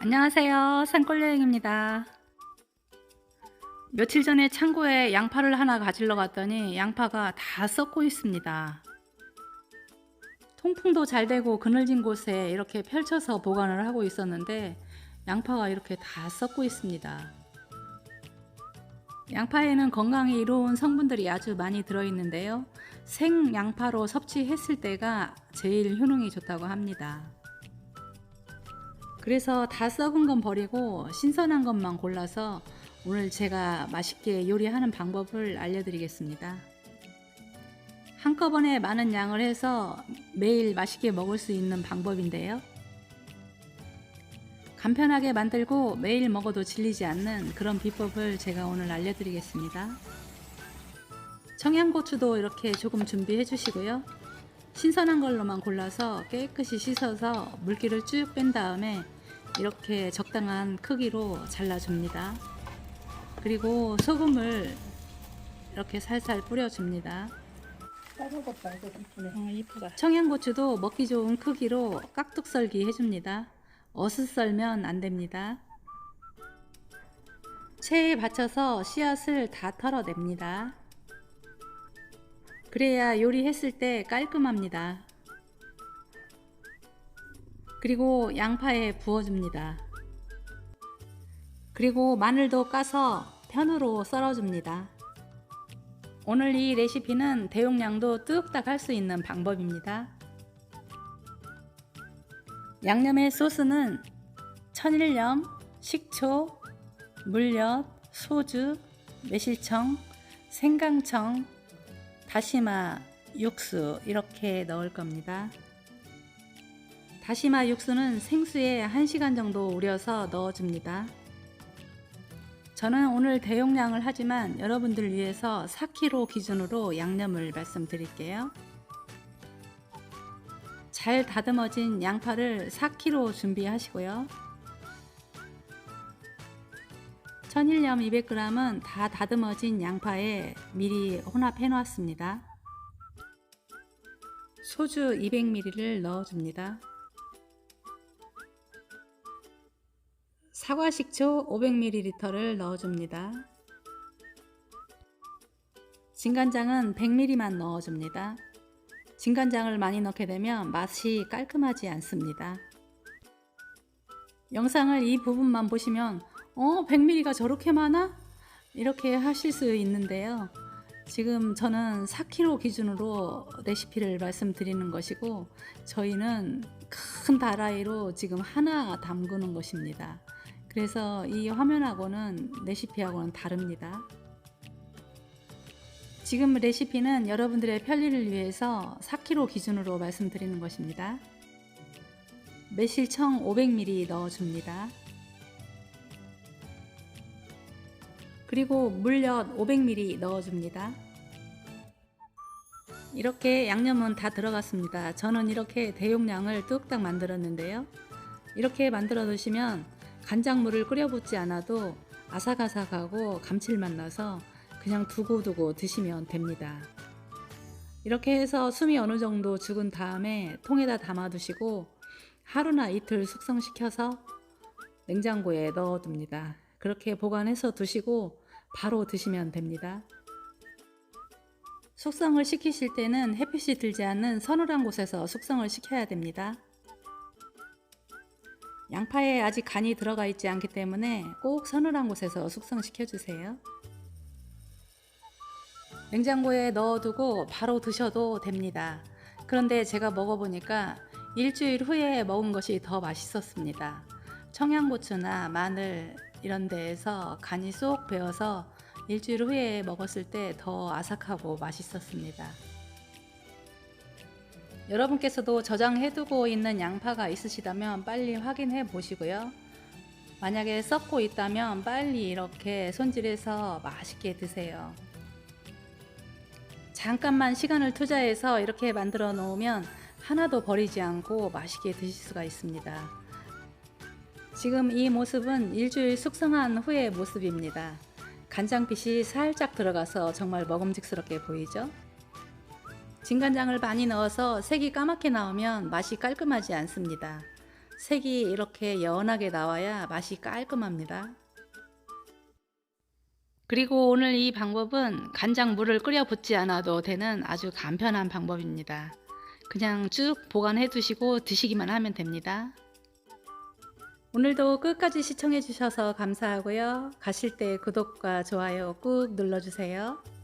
안녕하세요. 산골여행입니다. 며칠 전에 창고에 양파를 하나 가지러 갔더니 양파가 다 썩고 있습니다. 통풍도 잘 되고 그늘진 곳에 이렇게 펼쳐서 보관을 하고 있었는데 양파가 이렇게 다 썩고 있습니다. 양파에는 건강에 이로운 성분들이 아주 많이 들어있는데요. 생 양파로 섭취했을 때가 제일 효능이 좋다고 합니다. 그래서 다 썩은 건 버리고 신선한 것만 골라서 오늘 제가 맛있게 요리하는 방법을 알려드리겠습니다. 한꺼번에 많은 양을 해서 매일 맛있게 먹을 수 있는 방법인데요. 간편하게 만들고 매일 먹어도 질리지 않는 그런 비법을 제가 오늘 알려드리겠습니다. 청양고추도 이렇게 조금 준비해 주시고요. 신선한 걸로만 골라서 깨끗이 씻어서 물기를 쭉 뺀 다음에 이렇게 적당한 크기로 잘라줍니다. 그리고 소금을 이렇게 살살 뿌려줍니다. 어. 청양고추도 먹기 좋은 크기로 깍둑 썰기 해줍니다. 어슷 썰면 안 됩니다. 체에 받쳐서 씨앗을 다 털어냅니다. 그래야 요리했을 때 깔끔합니다. 그리고 양파에 부어줍니다. 그리고 마늘도 까서 편으로 썰어줍니다. 오늘 이 레시피는 대용량도 뚝딱 할 수 있는 방법입니다. 양념의 소스는 천일염, 식초, 물엿, 소주, 매실청, 생강청, 다시마, 육수 이렇게 넣을 겁니다. 다시마 육수는 생수에 1시간 정도 우려서 넣어줍니다. 저는 오늘 대용량을 하지만 여러분들 위해서 4kg 기준으로 양념을 말씀드릴게요. 잘 다듬어진 양파를 4kg 준비하시고요. 천일염 200g은 다 다듬어진 양파에 미리 혼합해 놨습니다. 소주 200ml를 넣어줍니다. 사과 식초 500ml를 넣어줍니다. 진간장은 100ml만 넣어줍니다. 진간장을 많이 넣게 되면 맛이 깔끔하지 않습니다. 영상을 이 부분만 보시면 어 100ml가 저렇게 많아? 이렇게 하실 수 있는데요. 지금 저는 4kg 기준으로 레시피를 말씀드리는 것이고 저희는 큰 다라이로 지금 하나 담그는 것입니다. 그래서 이 화면하고는 레시피하고는 다릅니다. 지금 레시피는 여러분들의 편리를 위해서 4kg 기준으로 말씀드리는 것입니다. 매실청 500ml 넣어줍니다. 그리고 물엿 500ml 넣어줍니다. 이렇게 양념은 다 들어갔습니다. 저는 이렇게 대용량을 뚝딱 만들었는데요. 이렇게 만들어 두시면 간장물을 끓여 붓지 않아도 아삭아삭하고 감칠맛 나서 그냥 두고두고 드시면 됩니다. 이렇게 해서 숨이 어느 정도 죽은 다음에 통에다 담아 두시고 하루나 이틀 숙성시켜서 냉장고에 넣어 둡니다. 그렇게 보관해서 두시고 바로 드시면 됩니다. 숙성을 시키실 때는 햇빛이 들지 않는 서늘한 곳에서 숙성을 시켜야 됩니다. 양파에 아직 간이 들어가 있지 않기 때문에 꼭 서늘한 곳에서 숙성시켜 주세요. 냉장고에 넣어두고 바로 드셔도 됩니다. 그런데 제가 먹어보니까 일주일 후에 먹은 것이 더 맛있었습니다. 청양고추나 마늘 이런 데에서 간이 쏙 배어서 일주일 후에 먹었을 때 더 아삭하고 맛있었습니다. 여러분께서도 저장해두고 있는 양파가 있으시다면 빨리 확인해 보시고요. 만약에 썩고 있다면 빨리 이렇게 손질해서 맛있게 드세요. 잠깐만 시간을 투자해서 이렇게 만들어 놓으면 하나도 버리지 않고 맛있게 드실 수가 있습니다. 지금 이 모습은 일주일 숙성한 후의 모습입니다. 간장빛이 살짝 들어가서 정말 먹음직스럽게 보이죠? 진간장을 많이 넣어서 색이 까맣게 나오면 맛이 깔끔하지 않습니다. 색이 이렇게 연하게 나와야 맛이 깔끔합니다. 그리고 오늘 이 방법은 간장 물을 끓여 붓지 않아도 되는 아주 간편한 방법입니다. 그냥 쭉 보관해 두시고 드시기만 하면 됩니다. 오늘도 끝까지 시청해 주셔서 감사하고요. 가실 때 구독과 좋아요 꾹 눌러주세요.